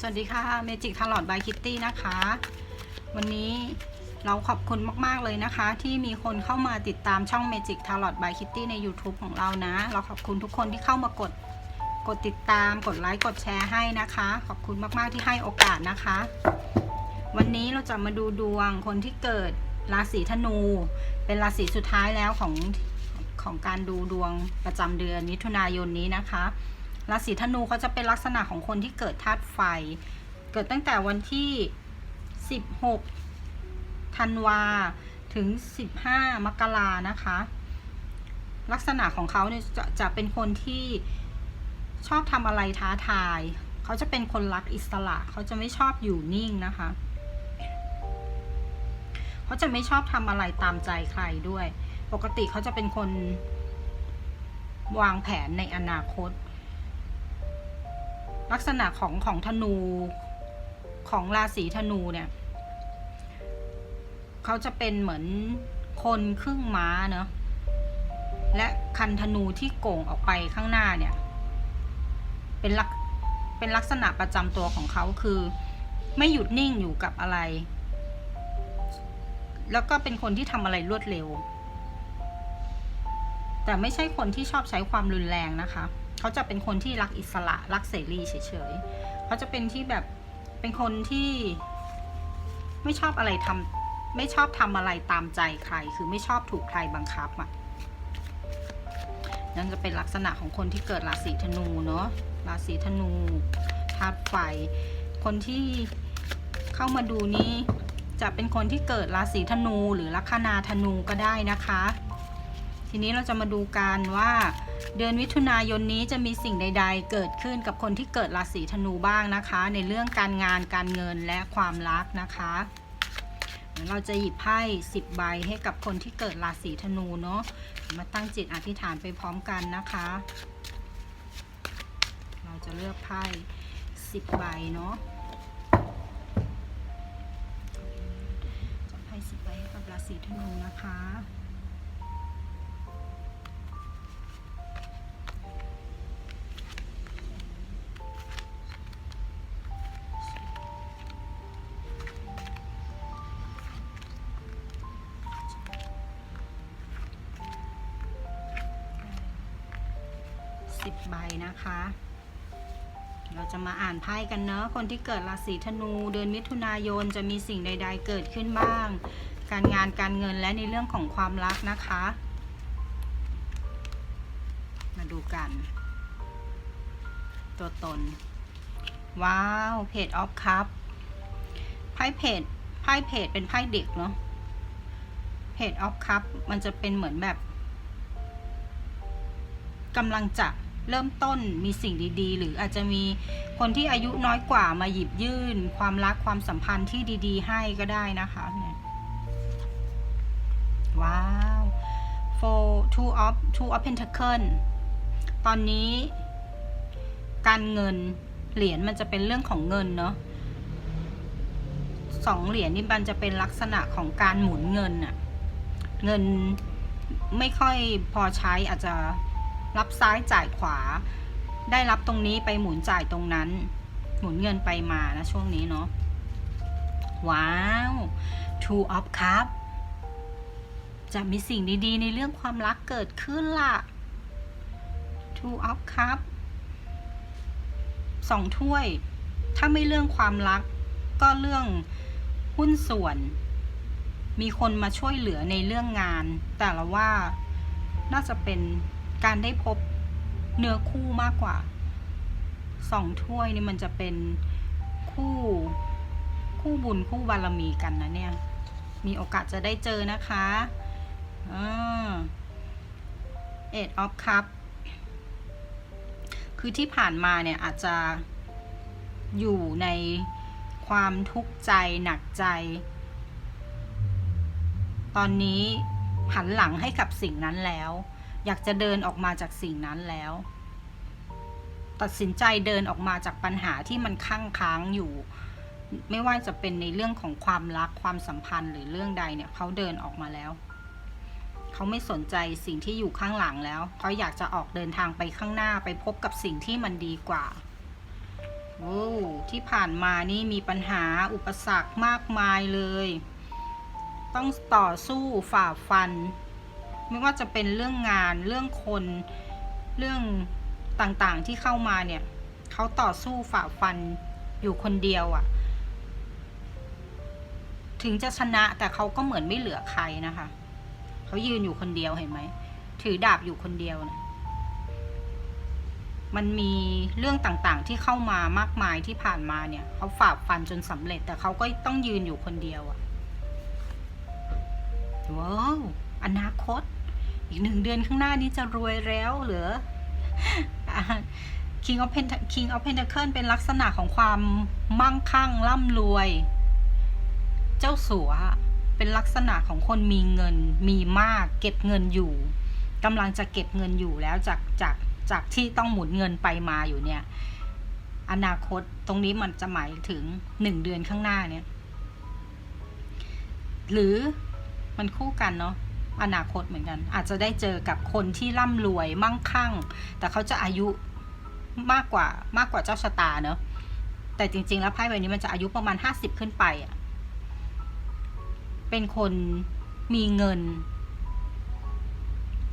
สวัสดีค่ะเมจิกทาร์ลอดบายคิตตี้นะคะ วันนี้เราขอบคุณมาก ๆ เลยนะคะ ที่มีคนเข้ามาติดตามช่อง Magic t a r o t by Kitty ใน YouTube ของเรานะ เราขอบคุณทุกคนที่เข้ามากดกดติดตามกดไลค์กดแชร์ให้นะคะ ขอบคุณมาก ๆ ที่ให้โอกาสนะคะ วันนี้เราจะมาดูดวงคนที่เกิดราศีธนู เป็นราศีสุดท้ายแล้วของของการดูดวงประจำเดือนมิถุนายนนี้นะคะ ราศีธนูเขาจะเป็นลักษณะของคนที่เกิดธาตุไฟ เกิดตั้งแต่วันที่ 16 ธันวา ถึง 15 มกรานะคะ ลักษณะของเขาเนี่ยจะจะเป็นคนที่ชอบทำอะไรท้าทาย เขาจะเป็นคนรักอิสระ เขาจะไม่ชอบอยู่นิ่งนะคะ เขาจะไม่ชอบทำอะไรตามใจใครด้วย ปกติเขาจะเป็นคนวางแผนในอนาคต ลักษณะของของธนูของราศีธนูเนี่ยเขาจะเป็นเหมือนคนครึ่งม้าเนอะและคันธนูที่โก่งออกไปข้างหน้าเนี่ย เป็นลักเป็นลักษณะประจำตัวของเขาคือ ไม่หยุดนิ่งอยู่กับอะไร แล้วก็เป็นคนที่ทำอะไรรวดเร็ว แต่ไม่ใช่คนที่ชอบใช้ความรุนแรงนะคะ เขาจะเป็นคนที่รักอิสระรักเสรีเฉยๆเขาจะเป็นที่แบบเป็นคนที่ไม่ชอบอะไรทำไม่ชอบทำอะไรตามใจใคร คือไม่ชอบถูกใครบังคับอะนั่นจะเป็นลักษณะของคนที่เกิดราศีธนูเนาะราศีธนูธาตุไฟ คนที่เข้ามาดูนี้จะเป็นคนที่เกิดราศีธนูหรือลัคนาธนูก็ได้นะคะ ทีนี้เราจะมาดูกันว่า เดือนมิถุนายนนี้จะมีสิ่งใด ๆ เกิดขึ้นกับคนที่เกิดราศีธนูบ้างนะคะ ในเรื่องการงานการเงินและความรักนะคะเราจะหยิบไพ่10ใบให้กับคนที่เกิดราศีธนูเนาะมาตั้งจิตอธิษฐานไปพร้อมกันนะคะ เราจะเลือกไพ่10ใบเนาะจับไพ่10ใบให้กับราศีธนูนะคะ สิบใบนะคะ เราจะมาอ่านไพ่กันเนอะคนที่เกิดราศีธนูเดือนมิถุนายนจะมีสิ่งใด ๆ เกิดขึ้นบ้าง การงานการเงินและในเรื่องของความรักนะคะ มาดูกัน ตัวตน ว้าวเพจออฟคัพไพ่เพจไพ่เพจเป็นไพ่เด็กเนาะเพจออฟคัพมันจะเป็นเหมือนแบบกำลังจะ เริ่มต้นมีสิ่งดีๆ หรืออาจจะมีคนที่อายุน้อยกว่ามาหยิบยื่น ความรักความสัมพันธ์ที่ดีๆ ให้ก็ได้นะคะเนี่ยว้าว for two of two of pentacle ตอนนี้ การเงินเหรียญมันจะเป็นเรื่องของเงินเนาะสองเหรียญนี่มันจะเป็นลักษณะของการหมุนเงินอะเงินไม่ค่อยพอใช้อาจจะ รับซ้ายจ่ายขวา ได้รับตรงนี้ไปหมุนจ่ายตรงนั้น หมุนเงินไปมานะช่วงนี้เนาะว้าว two of cup จะมีสิ่งดีๆ ในเรื่องความรักเกิดขึ้นล่ะ two of cup สองถ้วย ถ้าไม่เรื่องความรัก ก็เรื่องหุ้นส่วน มีคนมาช่วยเหลือในเรื่องงาน แต่ละว่าน่าจะเป็น การได้พบเนื้อคู่มากกว่าสองถ้วยนี่มันจะเป็นคู่คู่บุญคู่บารมีกันนะเนี่ย มีโอกาสจะได้เจอนะคะเอ็ดออฟคัพคือที่ผ่านมาเนี่ยอาจจะอยู่ในความทุกข์ใจหนักใจ ตอนนี้หันหลังให้กับสิ่งนั้นแล้ว อยากจะเดินออกมาจากสิ่งนั้นแล้ว ตัดสินใจเดินออกมาจากปัญหาที่มันค้างค้างอยู่ ไม่ว่าจะเป็นในเรื่องของความรักความสัมพันธ์หรือเรื่องใดเนี่ยเขาเดินออกมาแล้ว เขาไม่สนใจสิ่งที่อยู่ข้างหลังแล้ว เขาอยากจะออกเดินทางไปข้างหน้าไปพบกับสิ่งที่มันดีกว่าโอ้ที่ผ่านมานี่มีปัญหาอุปสรรคมากมายเลย ต้องต่อสู้ฝ่าฟัน ไม่ว่าจะเป็นเรื่องงานเรื่องคนเรื่องต่างๆที่เข้ามาเนี่ยเขาต่อสู้ฝ่าฟันอยู่คนเดียวอะ่ะ ถึงจะชนะแต่เขาก็เหมือนไม่เหลือใครนะคะเขายืนอยู่คนเดียวเห็นไหมถือดาบอยู่คนเดียวนะมันมีเรื่องต่างๆที่เข้ามามากมายที่ผ่านมาเนี่ยเขาฝ่าฟันจนสำเร็จ แต่เขาก็ต้องยืนอยู่คนเดียวอะว้าวอนาคต อีกหนึ่งเดือนข้างหน้านี้จะรวยแล้วเหรือ King of Pent King of Pentacle เป็นลักษณะของความมั่งคั่งร่ำรวย เจ้าสัวเป็นลักษณะของคนมีเงินมีมาก เก็บเงินอยู่กำลังจะเก็บเงินอยู่แล้วจากจากจากที่ต้องหมุนเงินไปมาอยู่เนี่ย อนาคตตรงนี้มันจะหมายถึงหนึ่งเดือนข้างหน้าเนี่ย หรือมันคู่กันเนาะ อนาคตเหมือนกัน อาจจะได้เจอกับคนที่ร่ำรวยมั่งคั่ง แต่เขาจะอายุมากกว่ามากกว่าเจ้าชะตาเนาะแต่จริง ๆ แล้วไพ่ใบนี้มันจะอายุประมาณห้าสิบขึ้นไปอะเป็นคนมีเงิน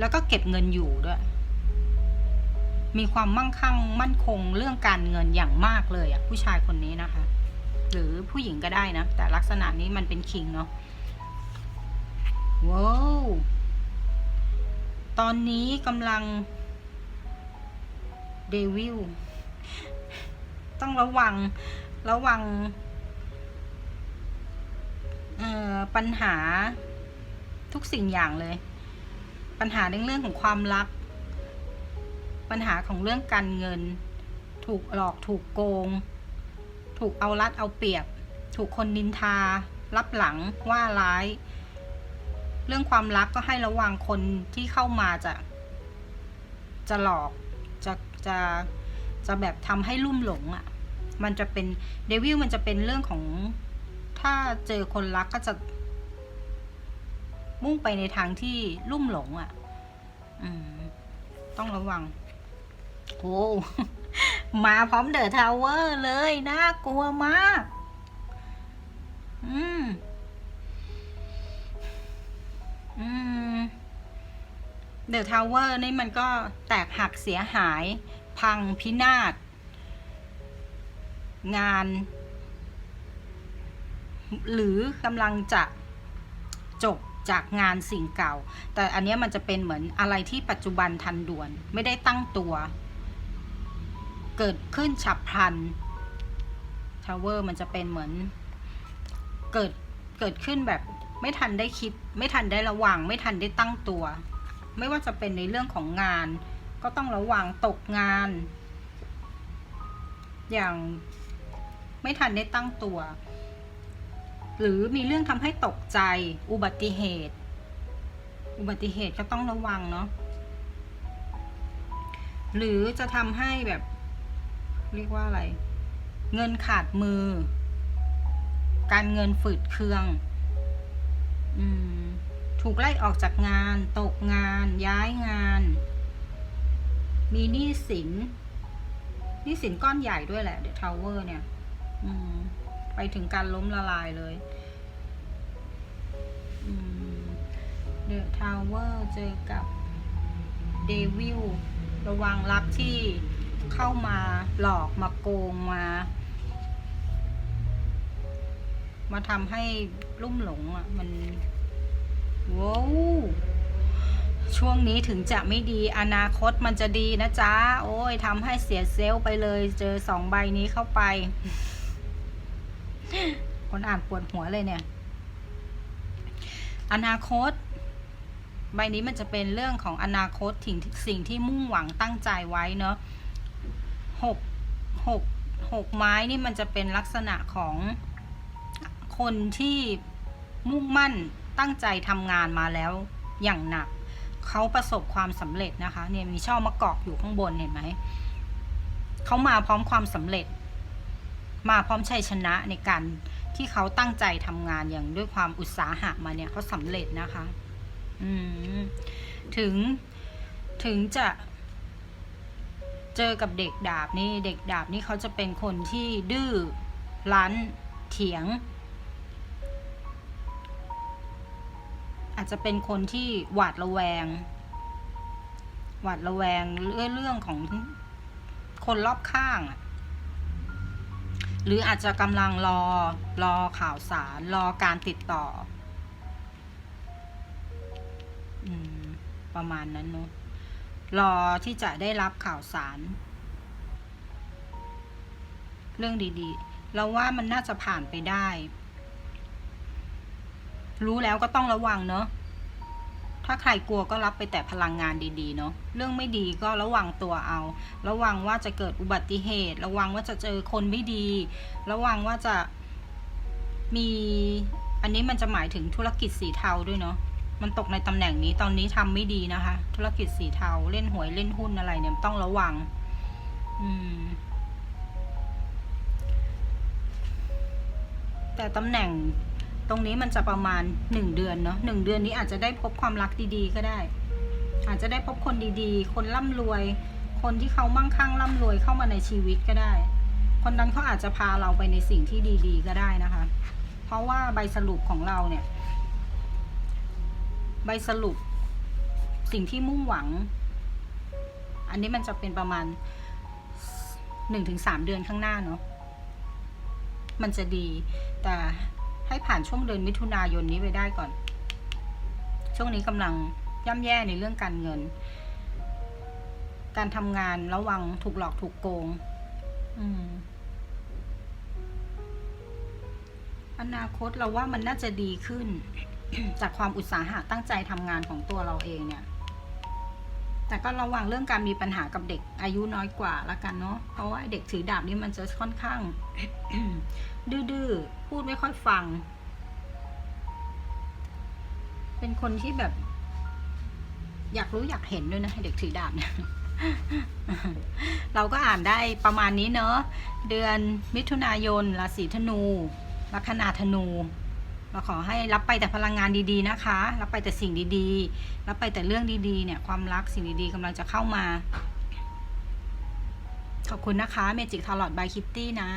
แล้วก็เก็บเงินอยู่ด้วย มีความมั่งคั่งมั่นคงเรื่องการเงินอย่างมากเลยอะผู้ชายคนนี้นะคะ หรือผู้หญิงก็ได้นะ แต่ลักษณะนี้มันเป็นคิงเนาะ ว้าวตอนนี้กำลังเดวิลต้องระวังระวังปัญหาทุกสิ่งอย่างเลย ปัญหาในเรื่องของความรัก ปัญหาของเรื่องการเงิน ถูกหลอกถูกโกง ถูกเอารัดเอาเปรียบ ถูกคนนินทา รับหลังว่าร้าย เรื่องความรักก็ให้ระวังคนที่เข้ามาจะจะหลอกจะจะจะแบบทำให้ลุ่มหลงอะ่ะ มันจะเป็นเดวิลมันจะเป็นเรื่องของถ้าเจอคนรักก็จะ มุ่งไปในทางที่ลุ่มหลงอะ่ะ อืม ต้องระวังโอ้มาพร้อมเดอะทาวเวอร์เลยน่ากลัวมาก อืม เดอะทาวเวอร์นี่มันก็แตกหักเสียหาย พังพินาศ งาน หรือกำลังจะจบจากงานสิ่งเก่า แต่อันนี้มันจะเป็นเหมือนอะไรที่ปัจจุบันทันด่วน ไม่ได้ตั้งตัว เกิดขึ้นฉับพลันทาวเวอร์มันจะเป็นเหมือนเกิดเกิดขึ้นแบบ ไม่ทันได้คิด ไม่ทันได้ระวัง ไม่ทันได้ตั้งตัว ไม่ว่าจะเป็นในเรื่องของงาน ก็ต้องระวังตกงาน อย่างไม่ทันได้ตั้งตัว หรือมีเรื่องทำให้ตกใจ อุบัติเหตุ อุบัติเหตุก็ต้องระวังเนาะหรือจะทำให้แบบ เรียกว่าอะไร เงินขาดมือ การเงินฝืดเคือง ถูกไล่ออกจากงาน ตกงาน ย้ายงาน มีหนี้สินหนี้สินก้อนใหญ่ด้วยแหละเดอะทาวเวอร์เนี่ยไปถึงการล้มละลายเลยเดอะทาวเวอร์เจอกับเดวิลระวังรักที่เข้ามาหลอกมาโกงมา มาทำให้ลุ่มหลงอะ มันว้าวช่วงนี้ถึงจะไม่ดีอนาคตมันจะดีนะจ๊ะ โอ้ยทำให้เสียเซลล์ไปเลย เจอสองใบนี้เข้าไป คนอ่านปวดหัวเลยเนี่ย อนาคต ใบนี้มันจะเป็นเรื่องของอนาคตถึงสิ่งที่มุ่งหวังตั้งใจไว้เนาะหกหกหกไม้นี่มันจะเป็นลักษณะของ คนที่มุ่งมั่นตั้งใจทำงานมาแล้วอย่างหนัก เขาประสบความสำเร็จนะคะ เนี่ยมีช่อมะกอกอยู่ข้างบนเห็นไหม เขามาพร้อมความสำเร็จ มาพร้อมชัยชนะในการที่เขาตั้งใจทำงานอย่างด้วยความอุตสาหะมาเนี่ยเขาสำเร็จนะคะ อืม ถึง ถึงจะเจอกับเด็กดาบนี่ เด็กดาบนี่เขาจะเป็นคนที่ดื้อรั้นเถียง อาจจะเป็นคนที่หวาดระแวง หวาดระแวงเรื่องเรื่องของคนรอบข้างหรืออาจจะกำลังรอรอข่าวสารรอการติดต่อประมาณนั้นเนอะรอที่จะได้รับข่าวสาร เรื่องดีๆ เราว่ามันน่าจะผ่านไปได้ รู้แล้วก็ต้องระวังเนอะถ้าใครกลัวก็รับไปแต่พลังงานดีๆเนอะเรื่องไม่ดีก็ระวังตัวเอา ระวังว่าจะเกิดอุบัติเหตุ ระวังว่าจะเจอคนไม่ดี ระวังว่าจะมีอันนี้มันจะหมายถึงธุรกิจสีเทาด้วยเนาะมันตกในตำแหน่งนี้ตอนนี้ทำไม่ดีนะคะ ธุรกิจสีเทาเล่นหวยเล่นหุ้นอะไรเนี่ยต้องระวัง อืม แต่ตำแหน่ง ตรงนี้มันจะประมาณหนึ่งเดือนเนาะหนึ่งเดือนนี้อาจจะได้พบความรักดีๆก็ได้ อาจจะได้พบคนดีๆ คนร่ำรวย คนที่เขามั่งคั่งร่ำรวยเข้ามาในชีวิตก็ได้ คนนั้นเขาอาจจะพาเราไปในสิ่งที่ดี ๆ ก็ได้นะคะ เพราะว่าใบสรุปของเราเนี่ย ใบสรุป สิ่งที่มุ่งหวัง อันนี้มันจะเป็นประมาณหนึ่งถึงสามเดือนข้างหน้าเนาะมันจะดีแต่ ให้ผ่านช่วงเดือนมิถุนายนนี้ไปได้ก่อน ช่วงนี้กำลังย่ำแย่ในเรื่องการเงิน การทำงานระวังถูกหลอกถูกโกง อืมอนาคตเราว่ามันน่าจะดีขึ้น จากความอุตสาหะตั้งใจทำงานของตัวเราเองเนี่ย แต่ก็ระวังเรื่องการมีปัญหากับเด็กอายุน้อยกว่าละกันเนาะ เพราะว่าเด็กถือดาบนี่มันจะค่อนข้าง ดื้อๆ พูดไม่ค่อยฟัง เป็นคนที่แบบ อยากรู้อยากเห็นด้วยนะเด็กถือดาบเนี่ยเราก็อ่านได้ประมาณนี้เนอะ เดือนมิถุนายนราศีธนูลัคนาธนู เราขอให้รับไปแต่พลังงานดีๆนะคะ รับไปแต่สิ่งดีๆ รับไปแต่เรื่องดีๆ เนี่ย ความรักสิ่งดีๆกำลังจะเข้ามา ขอบคุณนะคะเมจิกทาร์ลอดบายคิตตี้นะ